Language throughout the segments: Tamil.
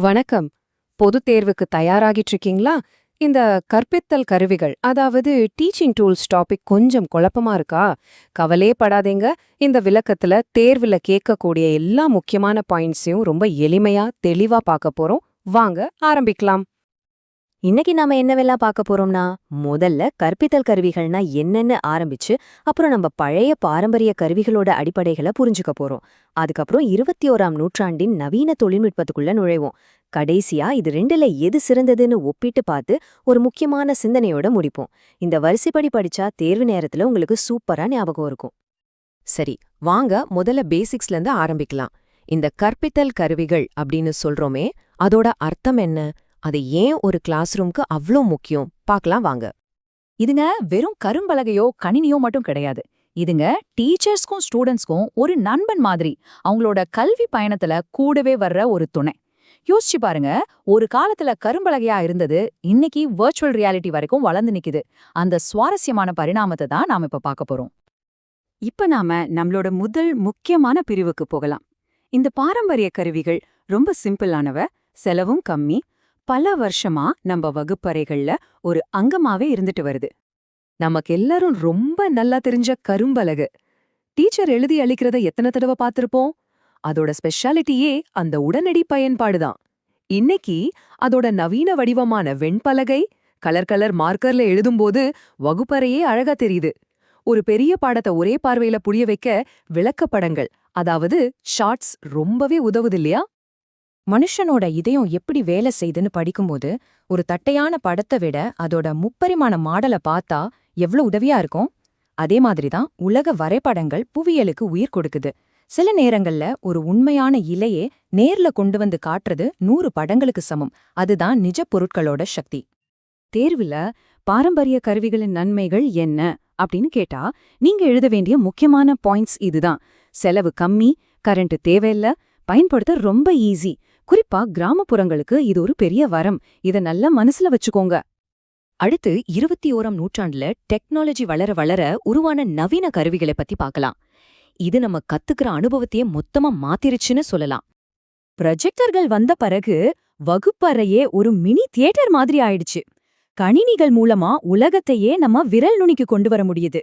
வணக்கம். பொதுத் தேர்வுக்கு தயாராகிட்டு இருக்கீங்களா? இந்த கற்பித்தல் கருவிகள் அதாவது டீச்சிங் டூல்ஸ் டாபிக் கொஞ்சம் குழப்பமா இருக்கா? கவலையே படாதீங்க. இந்த விளக்கத்துல தேர்வுல கேட்கக்கூடிய எல்லா முக்கியமான பாயிண்ட்ஸையும் ரொம்ப எளிமையா தெளிவா பார்க்க போறோம். வாங்க ஆரம்பிக்கலாம். இன்னைக்கு நாம என்னவெல்லாம் பார்க்க போறோம்னா முதல்ல கற்பித்தல் கருவிகள்னா என்னன்னு ஆரம்பிச்சு அப்புறம் நம்ம பழைய பாரம்பரிய கருவிகளோட அடிப்படைகளை புரிஞ்சுக்க போறோம். அதுக்கப்புறம் இருபத்தி ஓராம் நூற்றாண்டின் நவீன தொழில்நுட்பத்துக்குள்ள நுழைவோம். கடைசியா இது ரெண்டுல எது சிறந்ததுன்னு ஒப்பிட்டு பார்த்து ஒரு முக்கியமான சிந்தனையோட முடிப்போம். இந்த வரிசைப்படி படிச்சா தேர்வு நேரத்துல உங்களுக்கு சூப்பரா ஞாபகம் இருக்கும். சரி வாங்க முதல்ல பேசிக்ஸ்ல இருந்து ஆரம்பிக்கலாம். இந்த கற்பித்தல் கருவிகள் அப்படின்னு சொல்றோமே அதோட அர்த்தம் என்ன? அது ஏன் ஒரு கிளாஸ் ரூம்க்கு அவ்ளோ முக்கியம்? பார்க்கலாம் வாங்க. இதுங்க வெறும் கரும்பலகையோ கணினியோ மட்டும் கிடையாது. இதுங்க டீச்சர்ஸ்க்கும் ஸ்டூடெண்ட்ஸ்க்கும் ஒரு நண்பன் மாதிரி. அவங்களோட கல்வி பயணத்துல கூடவே வர்ற ஒரு துணை. யோசிச்சு பாருங்க ஒரு காலத்துல கரும்பலகையா இருந்தது இன்னைக்கு வர்ச்சுவல் ரியாலிட்டி வரைக்கும் வளர்ந்து நிக்குது. அந்த சுவாரஸ்யமான பரிணாமத்தை தான் நாம இப்ப பார்க்க போறோம். இப்ப நாம நம்மளோட முதல் முக்கியமான பிரிவுக்கு போகலாம். இந்த பாரம்பரிய கருவிகள் ரொம்ப சிம்பிளானவ செலவும் கம்மி பல வருஷமா நம்ம வகுப்பறைகள்ல ஒரு அங்கமாவே இருந்துட்டு வருது. நமக்கு எல்லாரும் ரொம்ப நல்லா தெரிஞ்ச கரும்பலகு. டீச்சர் எழுதி அளிக்கிறத எத்தனை தடவை பார்த்திருப்போம்? அதோட ஸ்பெஷாலிட்டியே அந்த உடனடி பயன்பாடுதான் இன்னைக்கு அதோட நவீன வடிவமான வெண்பலகை கலர் கலர் மார்க்கர்ல எழுதும்போது வகுப்பறையே அழகா தெரியுது. ஒரு பெரிய பாடத்தை ஒரே பார்வையில புரிய வைக்க விளக்கப்படங்கள் அதாவது ஷார்ட்ஸ் ரொம்பவே உதவுது இல்லையா? மனுஷனோட இதயம் எப்படி வேலை செய்துன்னு படிக்கும்போது ஒரு தட்டையான படத்தை விட அதோட முப்பரிமாண மாடலை பார்த்தா எவ்ளோ உதவியா இருக்கும்? அதே மாதிரிதான் உலக வரைபடங்கள் புவியியலுக்கு உயிர் கொடுக்குது. சில நேரங்கள்ல ஒரு உண்மையான இலையே நேர்ல கொண்டு வந்து காட்டுறது நூறு படங்களுக்கு சமம். அதுதான் நிஜ பொருட்களோட சக்தி. தேர்வுல பாரம்பரிய கருவிகளின் நன்மைகள் என்ன? அப்படின்னு கேட்டா நீங்க எழுத வேண்டிய முக்கியமான பாயிண்ட்ஸ் இதுதான். செலவு கம்மி கரண்ட் தேவையில்ல பயன்படுத்த ரொம்ப ஈஸி குறிப்பா கிராமப்புறங்களுக்கு இது ஒரு பெரிய வரம். இத நல்லா மனசுல வச்சுக்கோங்க. அடுத்து இருபத்தி ஓராம் நூற்றாண்டுல டெக்னாலஜி வளர வளர உருவான நவீன கருவிகளை பத்தி பார்க்கலாம். இது நம்ம கத்துக்கிற அனுபவத்தையே மொத்தமா மாத்திருச்சுன்னு சொல்லலாம். ப்ரொஜெக்டர்கள் வந்த பிறகு வகுப்பறையே ஒரு மினி தியேட்டர் மாதிரி ஆயிடுச்சு. கணினிகள் மூலமா உலகத்தையே நம்ம விரல் நுனிக்கு கொண்டு வர முடியுது.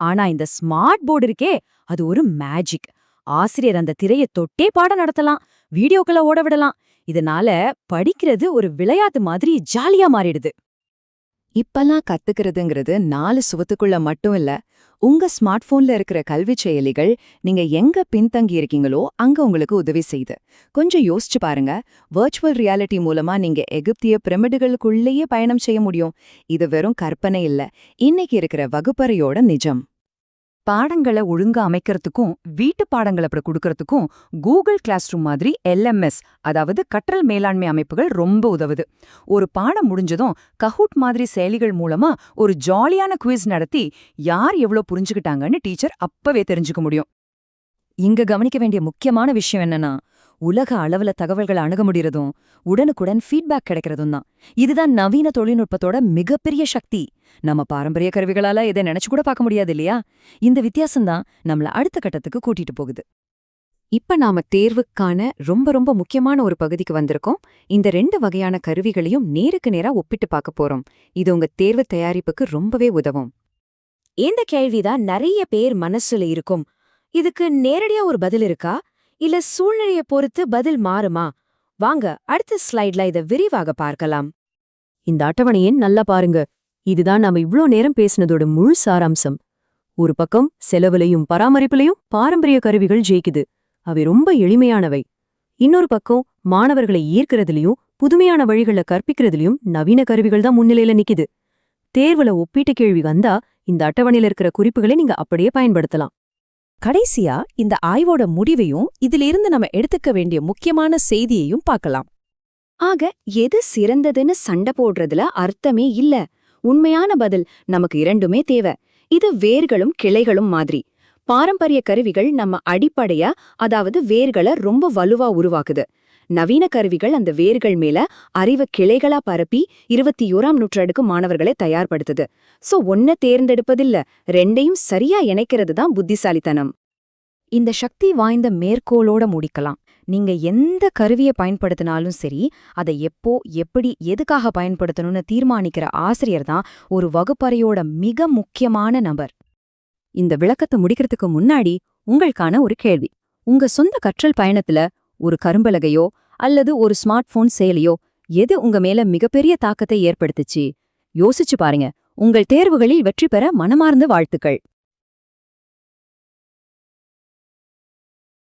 ஆனா இந்த ஸ்மார்ட் போர்டு இருக்கே அது ஒரு மேஜிக். ஆசிரியர் அந்த திரையை தொட்டே பாடம் நடத்தலாம். வீடியோக்களை ஓட விடலாம். இதனால படிக்கிறது ஒரு விளையாட்டு மாதிரி ஜாலியா மாறிடுது. இப்பெல்லாம் கத்துக்கிறதுங்கிறது நாலு சுவத்துக்குள்ள மட்டும் இல்ல. உங்க ஸ்மார்ட் போன்ல இருக்கிற கல்வி செயலிகள் நீங்க எங்க பின்தங்கி இருக்கீங்களோ அங்க உங்களுக்கு உதவி செய்யுது. கொஞ்சம் யோசிச்சு பாருங்க. வர்ச்சுவல் ரியாலிட்டி மூலமா நீங்க எகிப்திய பிரமிடுகளுக்குள்ளேயே பயணம் செய்ய முடியும். இது வெறும் கற்பனை இல்ல. இன்னைக்கு இருக்கிற வகுப்பறையோட நிஜம். பாடங்களை ஒழுங்கா அமைக்கிறதுக்கும் வீட்டு பாடங்களை அப்படி கொடுக்கறதுக்கும் கூகுள் கிளாஸ் ரூம் மாதிரி எல்எம்எஸ் அதாவது கற்றல் மேலாண்மை அமைப்புகள் ரொம்ப உதவுது. ஒரு பாடம் முடிஞ்சதும் கஹூட் மாதிரி செயலிகள் மூலமா ஒரு ஜாலியான குவிஸ் நடத்தி யார் எவ்வளோ புரிஞ்சுக்கிட்டாங்கன்னு டீச்சர் அப்பவே தெரிஞ்சுக்க முடியும். இங்க கவனிக்க வேண்டிய முக்கியமான விஷயம் என்னன்னா உலக அளவுல தகவல்களை அணுக முடியறதும் உடனுக்குடன் ஃபீட்பேக் கிடைக்கிறதும் தான். இதுதான் நவீன தொழில்நுட்பத்தோட மிகப்பெரிய சக்தி. நம்ம பாரம்பரிய கருவிகளால இதை நினைச்சு கூட பார்க்க முடியாது இல்லையா? இந்த வித்தியாசம்தான் நம்மள அடுத்த கட்டத்துக்கு கூட்டிட்டு போகுது. இப்ப நாம தேர்வுக்கான ரொம்ப ரொம்ப முக்கியமான ஒரு பகுதிக்கு வந்திருக்கோம். இந்த ரெண்டு வகையான கருவிகளையும் நேருக்கு நேரா ஒப்பிட்டு பார்க்க போறோம். இது உங்க தேர்வு தயாரிப்புக்கு ரொம்பவே உதவும். இந்த கேள்விதான் நிறைய பேர் மனசுல இருக்கும். இதுக்கு நேரடியா ஒரு பதில் இருக்கா? இல்ல சூழ்நிலைய பொறுத்து பதில் மாறுமா? வாங்க அடுத்த ஸ்லைட்ல இத விரிவாக பார்க்கலாம். இந்த அட்டவணையை நல்லா பாருங்க. இதுதான் நாம இவ்ளோ நேரம் பேசினதோட முழு சாராம்சம். ஒரு பக்கம் செலவுலையும் பராமரிப்புலையும் பாரம்பரிய கருவிகள் ஜெயிக்குது. அவை ரொம்ப எளிமையானவை. இன்னொரு பக்கம் மாணவர்களை ஈர்க்கிறதுலயும் புதுமையான வழிகளை கற்பிக்கிறதுலயும் நவீன கருவிகள் தான் முன்னிலையில நிக்குது. தேர்வுல ஒப்பீட்டு கேள்வி வந்தா இந்த அட்டவணையில இருக்கிற குறிப்புகளை நீங்க அப்படியே பயன்படுத்தலாம். கடைசியா இந்த ஆய்வோட முடிவையும் இதிலிருந்து நம்ம எடுத்துக்க வேண்டிய முக்கியமான செய்தியையும் பார்க்கலாம். ஆக எது சிறந்ததுன்னு சண்டை போடுறதுல அர்த்தமே இல்ல. உண்மையான பதில் நமக்கு இரண்டுமே தேவை. இது வேர்களும் கிளைகளும் மாதிரி. பாரம்பரிய கருவிகள் நம்ம அடிப்படையா அதாவது வேர்களை ரொம்ப வலுவா உருவாக்குது. நவீன கருவிகள் அந்த வேர்கள் மேல அறிவு கிளைகளா பரப்பி இருபத்தி ஓராம் நூற்றாண்டுக்கு மாணவர்களை தயார்படுத்துது. சோ ஒன்ன தேர்ந்தெடுப்பதில்ல ரெண்டையும் சரியா இணைக்கிறது தான் புத்திசாலித்தனம். இந்த சக்தி வாய்ந்த மேற்கோளோட முடிக்கலாம். நீங்க எந்த கருவியை பயன்படுத்தினாலும் சரி அதை எப்போ எப்படி எதுக்காக பயன்படுத்தணும்னு தீர்மானிக்கிற ஆசிரியர் தான் ஒரு வகுப்பறையோட மிக முக்கியமான நபர். இந்த விளக்கத்தை முடிக்கிறதுக்கு முன்னாடி உங்களுக்கான ஒரு கேள்வி. உங்க சொந்த கற்றல் பயணத்துல ஒரு கரும்பலகையோ அல்லது ஒரு ஸ்மார்ட் போன் செயலியோ எது உங்க மேல மிகப்பெரிய தாக்கத்தை ஏற்படுத்துச்சு? யோசிச்சு பாருங்க. உங்கள் தேர்வுகளில் வெற்றி பெற மனமார்ந்த வாழ்த்துக்கள்.